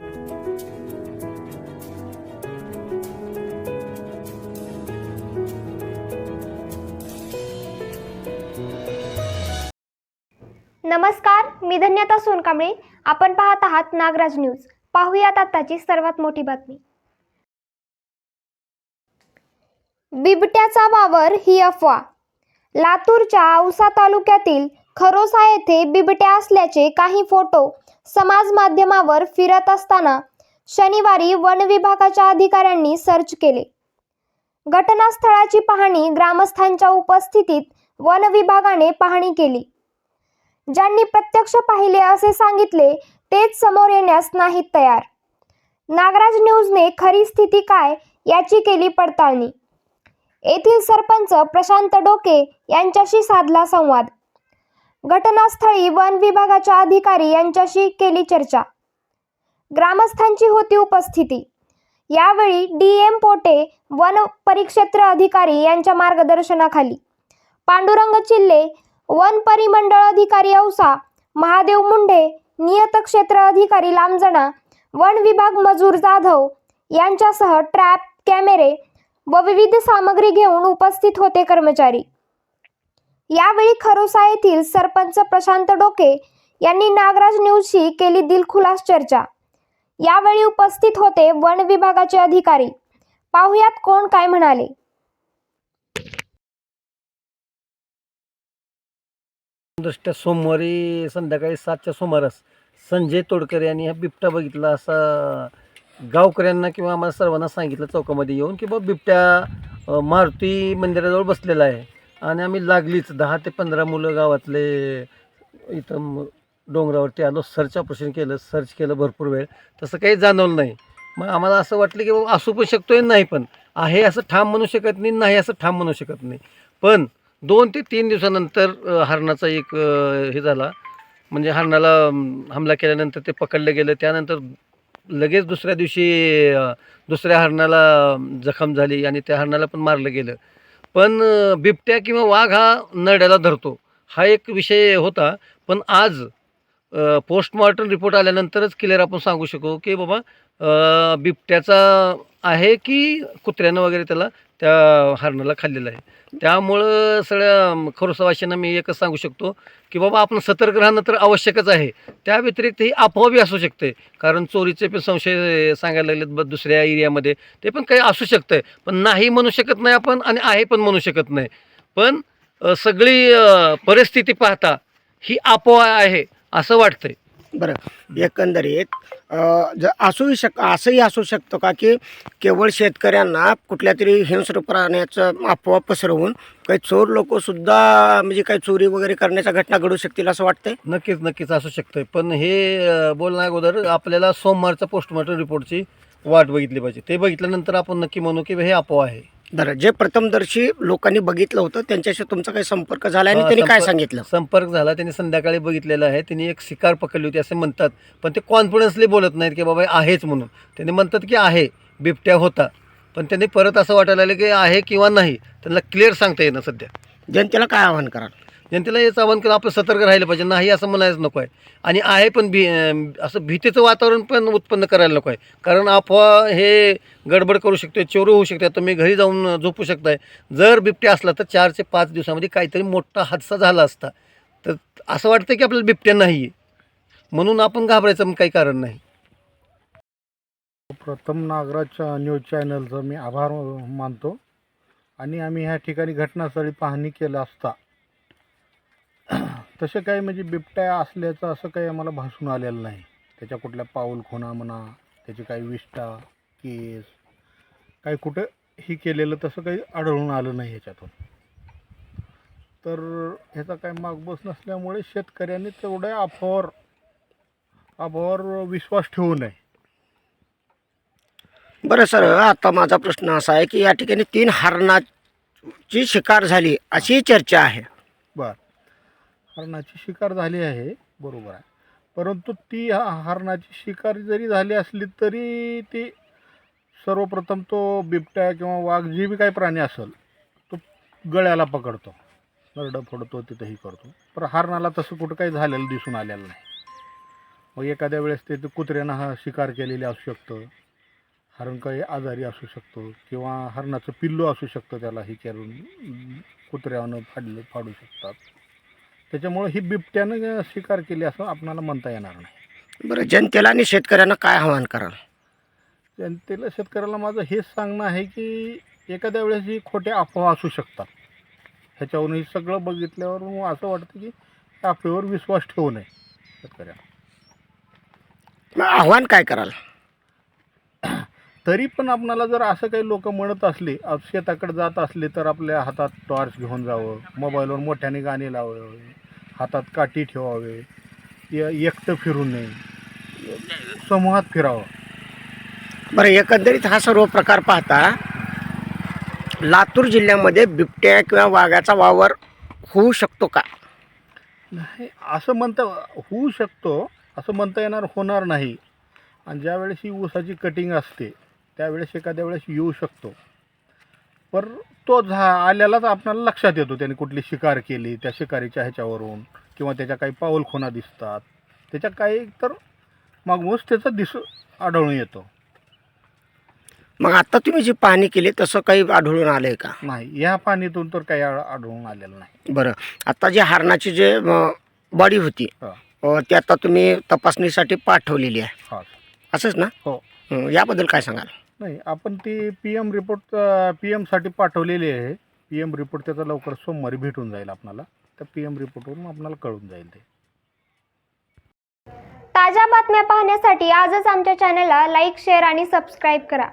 नमस्कार मी धन्यता सोनकांबळे. आपण पाहत आहात नागराज न्यूज. पाहूयात आताची सर्वात मोठी बातमी. बिबट्याचा वावर ही अफवा. लातूरच्या औसा तालुक्यातील खरोसा येथे बिबट्या असल्याचे काही फोटो समाज माध्यमावर फिरत असताना शनिवारी वन विभागाच्या अधिकाऱ्यांनी सर्च केले. घटनास्थळाची पाहणी ग्रामस्थांच्या उपस्थितीत वन विभागाने पाहणी केली. ज्यांनी प्रत्यक्ष पाहिले असे सांगितले तेच समोर येण्यास नाहीत तयार. नागराज न्यूजने खरी स्थिती काय याची केली पडताळणी. येथील सरपंच प्रशांत डोके यांच्याशी साधला संवाद. घटनास्थळी वन विभागाच्या अधिकारी यांच्याशी केली चर्चा. ग्रामस्थांची होती उपस्थिती. यावेळी डी एम पोटे वन परिक्षेत्र अधिकारी यांच्या मार्गदर्शनाखाली पांडुरंग चिल्ले वन परिमंडळ अधिकारी औसा महादेव मुंढे नियत क्षेत्र अधिकारी लांबजणा वन विभाग मजूर जाधव यांच्यासह ट्रॅप कॅमेरे व विविध सामग्री घेऊन उपस्थित होते कर्मचारी. यावेळी खरोसा येथील सरपंच प्रशांत डोके यांनी नागराज न्यूजशी केली दिलखुलास चर्चा. यावेळी उपस्थित होते वन विभागाचे अधिकारी. पाहुयात कोण काय म्हणाले. दृष्ट्या सोमवारी संध्याकाळी सातच्या सुमारास संजय तोडकर यांनी हा बिबट्या बघितला असा गावकऱ्यांना किंवा आम्हाला सर्वांना सांगितलं चौकामध्ये येऊन की बाबा बिबट्या अ, मारुती मंदिराजवळ बसलेला आहे. आणि आम्ही लागलीच. दहा ते पंधरा मुलं गावातले इथं डोंगरावरती आलो सर्च ऑपरेशन केलं सर्च केलं भरपूर वेळ. तसं काही जाणवलं नाही. मग आम्हाला असं वाटलं की बाबा असू पण शकतोय नाही पण. आहे असं ठाम म्हणू शकत नाही नाही असं ठाम म्हणू शकत नाही. पण दोन ते तीन दिवसानंतर हरणाचा एक हे झाला. म्हणजे हरणाला हमला केल्यानंतर ते पकडलं गेलं. त्यानंतर लगेच दुसऱ्या दिवशी दुसऱ्या हरणाला जखम झाली आणि त्या हरणाला पण मारलं गेलं. पण बिबट्या किंवा वाघ हा नरड्याला धरतो. हा एक विषय होता. पण आज पोस्टमॉर्टम रिपोर्ट आल्यानंतरच क्लिअर आपण सांगू शकू की बाबा बिबट्याचा आहे की कुत्र्यानं वगैरे त्याला त्या हरणाला खाल्लेलं आहे. त्यामुळं सगळ्या अम, मी एकच सांगू शकतो की बाबा आपण सतर्क राहणं तर आवश्यकच आहे. त्या व्यतिरिक्त ही अफवाबी असू शकते. कारण चोरीचे पण संशय सांगायला लागलेत ब दुसऱ्या एरियामध्ये. ते पण काही असू शकतं पण नाही म्हणू शकत नाही आपण आणि आहे पण म्हणू शकत नाही. पण सगळी परिस्थिती पाहता ही अफवा आहे असं वाटतंय. बरं. एकंदरीत ज असूही शक असंही असू शकतं का की केवळ शेतकऱ्यांना कुठल्या तरी हिंस्र प्राण्याचं अफवा पसरवून काही चोर लोकसुद्धा म्हणजे काही चोरी वगैरे करण्याच्या घटना घडू शकतील असं वाटतंय? नक्कीच नक्कीच असू शकतं पण हे अ, बोलण्या अगोदर आपल्याला सोमवारच्या पोस्टमॉर्टम रिपोर्टची वाट बघितली पाहिजे. ते बघितल्यानंतर आपण नक्की म्हणू की हे अफवा आहे. बरं जे प्रथमदर्शी लोकांनी बघितलं होतं त्यांच्याशी तुमचा काही संपर्क झाला आणि हा, त्यांनी काय संपर्क- सांगितलं? संपर्क झाला त्यांनी संध्याकाळी बघितलेला आहे त्यांनी एक शिकार पकडली होती असे म्हणतात. पण ते कॉन्फिडन्सली बोलत नाहीत की बाबा हे आहेच म्हणून. त्यांनी म्हणतात की आहे बिबट्या होता. पण त्यांनी परत असं वाटायला लागलं की आहे किंवा नाही त्यांना क्लिअर सांगता येणं सध्या. जनतेला काय आवाहन कराल? जनतेला हेच आव्हान करून आपलं सतर्क राहिलं पाहिजे. नाही असं म्हणायचं नको आहे. आणि आहे पण भी असं भीतीचं वातावरण पण उत्पन्न करायला नको आहे. कारण अफवा हे गडबड करू शकते चोरू होऊ शकते. तुम्ही घरी जाऊन झोपू शकताय. जर बिबट्या असला तर चार ते पाच दिवसामध्ये काहीतरी मोठा हादसा झाला असता. तर असं वाटतं की आपल्याला बिबट्या नाही आहे म्हणून आपण घाबरायचं मग काही कारण नाही. प्रथम नागराजच्या न्यूज चॅनलचं मी आभार मानतो. आणि आम्ही ह्या ठिकाणी घटनास्थळी पाहणी केलं असता. तसे काही म्हणजे बिबट्या असल्याचं असं काही आम्हाला भासून आलेलं नाही. त्याच्या कुठल्या पाऊल खुणा म्हणा त्याची काही विष्ठा केस काही कुठं ही केलेलं तसं काही आढळून आलं नाही ह्याच्यातून. तर ह्याचा काही मागबस नसल्यामुळे शेतकऱ्यांनी तेवढ्या अफवावर अफवावर विश्वास ठेवू नये. बरं सर आता माझा प्रश्न असा आहे की या ठिकाणी तीन हरणाची शिकार झाली अशी चर्चा आहे. बर. हरणाची शिकार झाली आहे. बरोबर आहे. परंतु ती हा- हरणाची शिकार जरी झाली असली तरी ती सर्वप्रथम तो बिबट्या किंवा वाघ जे बी काही प्राणी असेल तो गळ्याला पकडतो. नरडं फोडतो तिथंही करतो. पण हरणाला तसं कुठं काही झालेलं दिसून आलेलं नाही. मग एखाद्या वेळेस ते कुत्र्यानं हा शिकार केलेले असू शकतं. हरण काही आजारी असू शकतो किंवा हरणाचं पिल्लू असू शकतं त्याला हे करून कुत्र्यानं फाडलं फाडू शकतात. त्याच्यामुळं ही बिबट्यानं शिकार केली असं आपणाला म्हणता येणार नाही. बरं जनतेला आणि शेतकऱ्यांना काय आव्हान कराल? जनतेला शेतकऱ्याला माझं हेच सांगणं आहे की एखाद्या वेळेस ही खोट्या अफवा असू शकतात. ह्याच्यावरून हे सगळं बघितल्यावर मग असं वाटतं की त्या अफवेवर विश्वास ठेवू नये शेतकऱ्याला. मग आव्हान काय कराल? तरी पण आपणाला जर असं काही लोक म्हणत असले शेताकडे जात असले तर आपल्या हातात टॉर्च घेऊन जावं मोबाईलवर मोठ्याने गाणे लावावे हातात काठी ठेवावे य- एकटं फिरू नये समूहात फिरावं. बरं एकंदरीत हा सर्व प्रकार पाहता लातूर जिल्ह्यामध्ये बिबट्या किंवा वाघाचा वावर होऊ शकतो का? नाही असं म्हणता होऊ शकतो असं म्हणता येणार होणार नाही. आणि ज्यावेळेस ही ऊसाची कटिंग असते त्यावेळेस एखाद्या वेळेस येऊ शकतो. पर तो झा आल्यालाच आपल्याला लक्षात येतो त्याने कुठली शिकार केली त्या शिकारीच्या ह्याच्यावरून किंवा त्याच्या काही पाऊलखुणा दिसतात. त्याच्या काही तर मागूनच त्याचा दिस आढळून येतो. मग आता तुम्ही जी पाहणी केली तसं काही आढळून आलंय का? नाही या पाणीतून तर काही आ- आढळून आलेलं नाही. बरं. आता जे हरणाची जे बॉडी होती हा. अ, ती आता तुम्ही तपासणीसाठी पाठवलेली आहे. हा. असंच ना? हो. हं, याबद्दल काय सांगाल? नाही आपण ती पी एम रिपोर्ट पी एमसाठी पाठवलेली आहे. पी एम रिपोर्ट त्याचा लवकर सोमवारी भेटून जाईल आपणाला. त्या पी एम रिपोर्टवरून आपणाला कळून जाईल ते. ताज्या बातम्या पाहण्यासाठी आजच आमच्या चॅनलला लाईक शेअर आणि सबस्क्राईब करा.